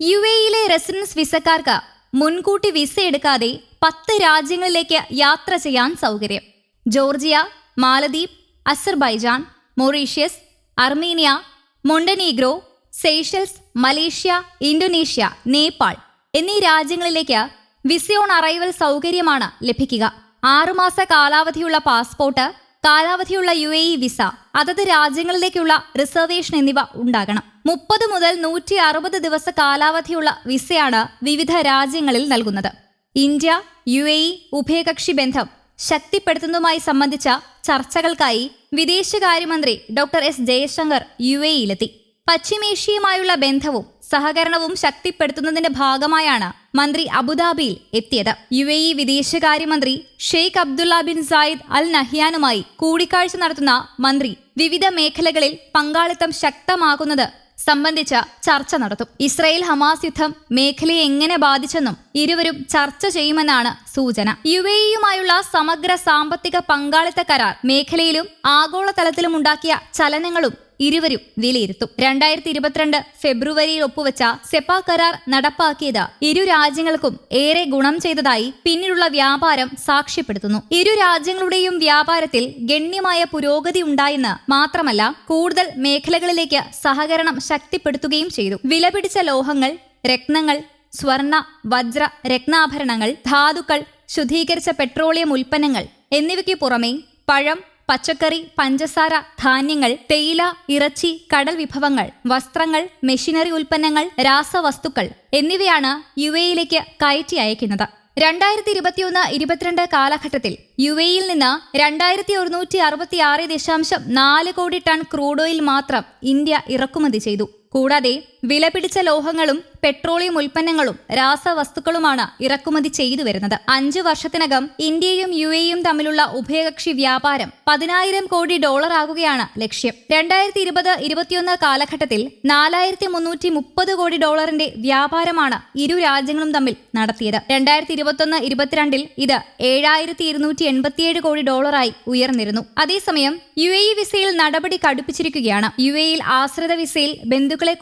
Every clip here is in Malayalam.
യു എയിലെ റെസിഡൻസ് വിസക്കാർക്ക് മുൻകൂട്ടി വിസ എടുക്കാതെ പത്ത് രാജ്യങ്ങളിലേക്ക് യാത്ര ചെയ്യാൻ സൗകര്യം. Georgia Maldives Azerbaijan Mauritius Armenia Montenegro Seychelles Malaysia Indonesia Nepal എന്നീ രാജ്യങ്ങളിലേക്ക് വിസ ഓൺ അറൈവൽ സൗകര്യമാണ് ലഭിക്കുക. ആറുമാസ കാലാവധിയുള്ള പാസ്പോർട്ട് കാലാവധിയുള്ള യു വിസ അതത് രാജ്യങ്ങളിലേക്കുള്ള റിസർവേഷൻ എന്നിവ ഉണ്ടാകണം. മുപ്പത് മുതൽ നൂറ്റി അറുപത് ദിവസ കാലാവധിയുള്ള വിസയാണ് വിവിധ രാജ്യങ്ങളിൽ നൽകുന്നത്. ഇന്ത്യ യു എ ഇ ഉഭയകക്ഷി ബന്ധം ശക്തിപ്പെടുത്തുന്നതുമായി സംബന്ധിച്ച ചർച്ചകൾക്കായി വിദേശകാര്യമന്ത്രി doctor S Jaishankar U A ഇയിലെത്തി. പശ്ചിമേഷ്യയുമായുള്ള ബന്ധവും സഹകരണവും ശക്തിപ്പെടുത്തുന്നതിന്റെ ഭാഗമായാണ് മന്ത്രി അബുദാബിയിൽ എത്തിയത്. യു എ ഇ വിദേശകാര്യമന്ത്രി Sheikh Abdullah bin Zayed Al നഹ്യാനുമായി കൂടിക്കാഴ്ച നടത്തുന്ന മന്ത്രി വിവിധ മേഖലകളിൽ പങ്കാളിത്തം ശക്തമാക്കുന്നത് സംബന്ധിച്ച ചർച്ച നടത്തും. ഇസ്രയേൽ ഹമാസ് യുദ്ധം മേഖലയെ എങ്ങനെ ബാധിച്ചെന്നും ഇരുവരും ചർച്ച ചെയ്യുമെന്നാണ് സൂചന. യു എ ഇയുമായുള്ള സമഗ്ര സാമ്പത്തിക പങ്കാളിത്ത കരാർ മേഖലയിലും ആഗോളതലത്തിലും ഉണ്ടാക്കിയ ചലനങ്ങളും ഇരുവരും വിലയിരുത്തും. രണ്ടായിരത്തി ഇരുപത്തിരണ്ട് ഫെബ്രുവരിയിൽ ഒപ്പുവെച്ച സെപ്പ കരാർ നടപ്പാക്കിയത് ഇരു രാജ്യങ്ങൾക്കും ഏറെ ഗുണം ചെയ്തതായി പിന്നീടുള്ള വ്യാപാരം സാക്ഷ്യപ്പെടുത്തുന്നു. ഇരു രാജ്യങ്ങളുടെയും വ്യാപാരത്തിൽ ഗണ്യമായ പുരോഗതി ഉണ്ടായെന്ന് മാത്രമല്ല കൂടുതൽ മേഖലകളിലേക്ക് സഹകരണം ശക്തിപ്പെടുത്തുകയും ചെയ്തു. വിലപിടിച്ച ലോഹങ്ങൾ രത്നങ്ങൾ സ്വർണ വജ്ര രത്നാഭരണങ്ങൾ ധാതുക്കൾ ശുദ്ധീകരിച്ച പെട്രോളിയം ഉൽപ്പന്നങ്ങൾ എന്നിവയ്ക്ക് പുറമെ പഴം പച്ചക്കറി പഞ്ചസാര ധാന്യങ്ങൾ തേയില ഇറച്ചി കടൽ വിഭവങ്ങൾ വസ്ത്രങ്ങൾ മെഷീനറി ഉൽപ്പന്നങ്ങൾ രാസവസ്തുക്കൾ എന്നിവയാണ് യു എയിലേക്ക് കയറ്റി അയക്കുന്നത്. രണ്ടായിരത്തി ഇരുപത്തിയൊന്ന് ഇരുപത്തിരണ്ട് കാലഘട്ടത്തിൽ യു എയിൽ നിന്ന് രണ്ടായിരത്തി ഒരുന്നൂറ്റി അറുപത്തി ആറ് ദശാംശം നാല് കോടി ടൺ ക്രൂഡ് ഓയിൽ മാത്രം ഇന്ത്യ ഇറക്കുമതി ചെയ്തു. കൂടാതെ വിലപിടിച്ച ലോഹങ്ങളും പെട്രോളിയം ഉൽപ്പന്നങ്ങളും രാസവസ്തുക്കളുമാണ് ഇറക്കുമതി ചെയ്തു വരുന്നത്. അഞ്ചു വർഷത്തിനകം ഇന്ത്യയും യു എയും തമ്മിലുള്ള ഉഭയകക്ഷി വ്യാപാരം പതിനായിരം കോടി ഡോളർ ആകുകയാണ് ലക്ഷ്യം. രണ്ടായിരത്തി ഇരുപത് ഇരുപത്തിയൊന്ന് കാലഘട്ടത്തിൽ നാലായിരത്തി മുന്നൂറ്റി മുപ്പത് കോടി ഡോളറിന്റെ വ്യാപാരമാണ് ഇരു രാജ്യങ്ങളും തമ്മിൽ നടത്തിയത്. രണ്ടായിരത്തി ഇരുപത്തൊന്ന് ഇരുപത്തിരണ്ടിൽ ഇത് ഏഴായിരത്തി ഇരുന്നൂറ്റി എൺപത്തിയേഴ് കോടി ഡോളറായി ഉയർന്നിരുന്നു. അതേസമയം യു എ വിസയിൽ നടപടി കടുപ്പിച്ചിരിക്കുകയാണ്. യു എയിൽ ആശ്രിത വിസയിൽ ബന്ധുക്കളെ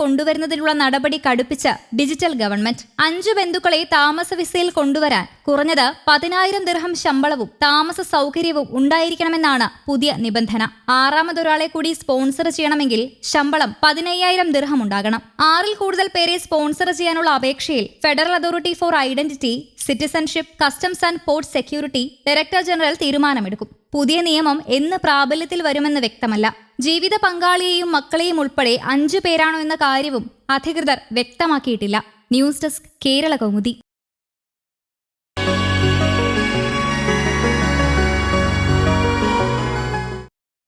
കൊണ്ടുവരുന്നതിനുള്ള നടപടി കടുപ്പിച്ച് ഡിജിറ്റൽ ഗവൺമെന്റ്. അഞ്ചു ബന്ധുക്കളെ താമസ വിസയിൽ കൊണ്ടുവരാൻ കുറഞ്ഞത് പതിനായിരം ദിർഹം ശമ്പളവും താമസ സൗകര്യവും ഉണ്ടായിരിക്കണമെന്നാണ് പുതിയ നിബന്ധന. ആറാമതൊരാളെ കൂടി സ്പോൺസർ ചെയ്യണമെങ്കിൽ ശമ്പളം പതിനയ്യായിരം ദിർഹം ഉണ്ടാകണം. ആറിൽ കൂടുതൽ പേരെ സ്പോൺസർ ചെയ്യാനുള്ള അപേക്ഷയിൽ federal authority for identity citizenship customs and port security director general തീരുമാനമെടുക്കും. പുതിയ നിയമം എന്ന് പ്രാബല്യത്തിൽ വരുമെന്ന് വ്യക്തമല്ല. ജീവിത പങ്കാളിയെയും മക്കളെയും ഉൾപ്പെടെ അഞ്ചു പേരാണോ എന്ന കാര്യവും അധികൃതർ വ്യക്തമാക്കിയിട്ടില്ല. News desk Kerala Kaumudi